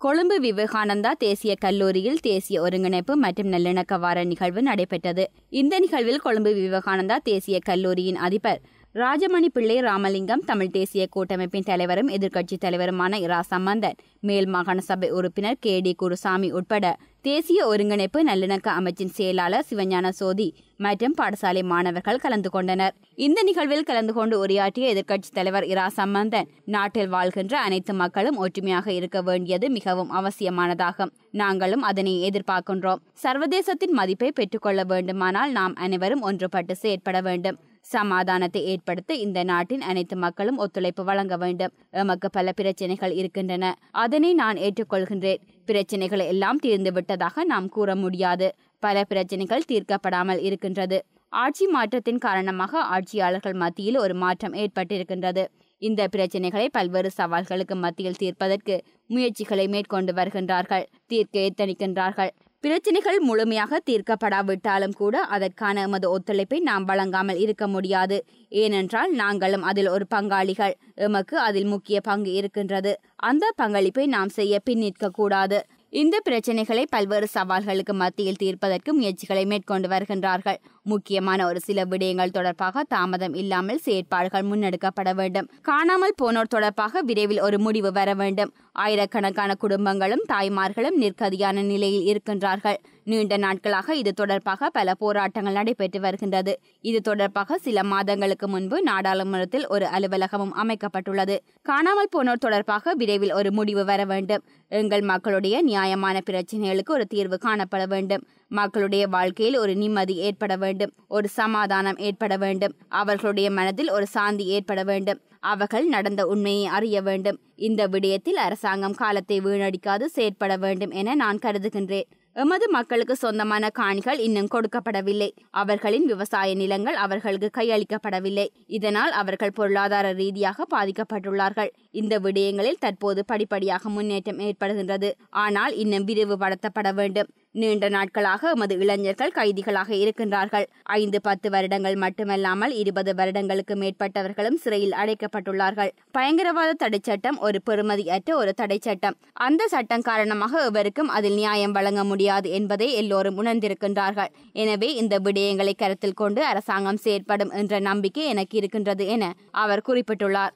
கொழும்பு விவேகானந்தா தேசிய கல்லூரியில் தேசிய ஒருங்கிணைப்பு மற்றும் நல்லிணக்க வார நிகழ்வு நடைபெற்றது. இந்த நிகழ்வில் கொழும்பு விவேகானந்தா தேசிய கல்லூரியின் அதிபர் ராஜமணி பிள்ளை ராமலிங்கம் தமிழ் தேசிய கூட்டமைப்பின் தலைவரும் எதிர்க்கட்சித் தலைவருமான இரா சம்பந்தன் மேல் மாகாண சபை உறுப்பினர் கே டி குருசாமி உட்பட தேசிய ஒருங்கிணைப்பு நல்லிணக்க அமைச்சின் செயலாளர் சிவஞான சோதி மற்றும் பாடசாலை மாணவர்கள் கலந்து கொண்டனர். இந்த நிகழ்வில் கலந்து கொண்டு உரையாற்றிய எதிர்க்கட்சித் தலைவர் இரா சம்பந்தன் நாட்டில் வாழ்கின்ற அனைத்து மக்களும் ஒற்றுமையாக இருக்க வேண்டியது மிகவும் அவசியமானதாகும். நாங்களும் அதனை எதிர்பார்க்கின்றோம். சர்வதேசத்தின் மதிப்பை பெற்றுக்கொள்ள வேண்டுமானால் நாம் அனைவரும் ஒன்றுபட்டு செயற்பட வேண்டும். சமாதானத்தை ஏற்படுத்த இந்த நாட்டின் அனைத்து மக்களும் ஒத்துழைப்பு வழங்க வேண்டும். எமக்கு பல பிரச்சனைகள் இருக்கின்றன. அதனை நான் ஏற்றுக்கொள்கின்றேன். பிரச்சனைகள் எல்லாம் தீர்ந்து விட்டதாக நாம் கூற முடியாது. பல பிரச்சனைகள் தீர்க்கப்படாமல் இருக்கின்றது. ஆட்சி மாற்றத்தின் காரணமாக ஆட்சியாளர்கள் மத்தியில் ஒரு மாற்றம் ஏற்பட்டிருக்கின்றது. இந்த பிரச்சனைகளை பல்வேறு சவால்களுக்கு மத்தியில் தீர்ப்பதற்கு முயற்சிகளை மேற்கொண்டு வருகின்றார்கள். தீர்க்க எத்தனிக்கின்றார்கள். பிரச்சனைகள் முழுமையாக தீர்க்கப்படாவிட்டாலும் கூட அதற்கான எமது ஒத்துழைப்பை நாம் வழங்காமல் இருக்க முடியாது. ஏனென்றால் நாங்களும் அதில் ஒரு பங்காளிகள். எமக்கு அதில் முக்கிய பங்கு இருக்கின்றது. அந்த பங்களிப்பை நாம் செய்ய பின்னிற்க கூடாது இந்த பிரச்சனைகளை பல்வேறு சவால்களுக்கு மத்தியில் தீர்ப்பதற்கு முயற்சிகளை மேற்கொண்டு வருகின்றார்கள். முக்கியமான ஒரு சில விடயங்கள் தொடர்பாக தாமதம் இல்லாமல் செயற்பாடுகள் முன்னெடுக்கப்பட வேண்டும். காணாமல் போனோர் தொடர்பாக விரைவில் ஒரு முடிவு வர வேண்டும். ஆயிரக்கணக்கான குடும்பங்களும் தாய்மார்களும் நிர்கதியான நிலையில் இருக்கின்றார்கள். நீண்ட நாட்களாக இது தொடர்பாக பல போராட்டங்கள் நடைபெற்று வருகின்றது. இது தொடர்பாக சில மாதங்களுக்கு முன்பு நாடாளுமன்றத்தில் ஒரு அலுவலகமும் அமைக்கப்பட்டுள்ளது. காணாமல் போனோர் தொடர்பாக விரைவில் ஒரு முடிவு வர வேண்டும். எங்கள் மக்களுடைய நியாயமான பிரச்சனைகளுக்கு ஒரு தீர்வு காணப்பட வேண்டும். மக்களுடைய வாழ்க்கையில் ஒரு நிம்மதி ஏற்பட வேண்டும். ஒரு சமாதானம் ஏற்பட வேண்டும். அவர்களுடைய மனதில் ஒரு சாந்தி ஏற்பட வேண்டும். அவர்கள் நடந்த உண்மையை அறிய வேண்டும். இந்த விடயத்தில் அரசாங்கம் காலத்தை வீணடிக்காது செயற்பட வேண்டும் என நான் கருதுகின்றேன். எமது மக்களுக்கு சொந்தமான காணிகள் இன்னும் கொடுக்கப்படவில்லை. அவர்களின் விவசாய நிலங்கள் அவர்களுக்கு கையளிக்கப்படவில்லை. இதனால் அவர்கள் பொருளாதார ரீதியாக பாதிக்கப்பட்டுள்ளார்கள். இந்த விடயங்களில் தற்போது படிப்படியாக முன்னேற்றம் ஏற்படுகின்றது. ஆனால் இன்னும் விரிவுபடுத்தப்பட வேண்டும். நீண்ட நாட்களாக எமது இளைஞர்கள் கைதிகளாக இருக்கின்றார்கள். ஐந்து பத்து வருடங்கள் மட்டுமல்லாமல் இருபது வருடங்களுக்கு மேற்பட்டவர்களும் சிறையில் அடைக்கப்பட்டுள்ளார்கள். பயங்கரவாத தடை சட்டம் ஒரு பெறுமதியற்ற ஒரு தடை சட்டம். அந்த சட்டம் காரணமாக எவருக்கும் அதில் நியாயம் வழங்க முடியாது என்பதை எல்லோரும் உணர்ந்திருக்கின்றார்கள். எனவே இந்த விடயங்களை கருத்தில் கொண்டு அரசாங்கம் செயற்படும் என்ற நம்பிக்கை எனக்கு இருக்கின்றது என அவர் குறிப்பிட்டுள்ளார்.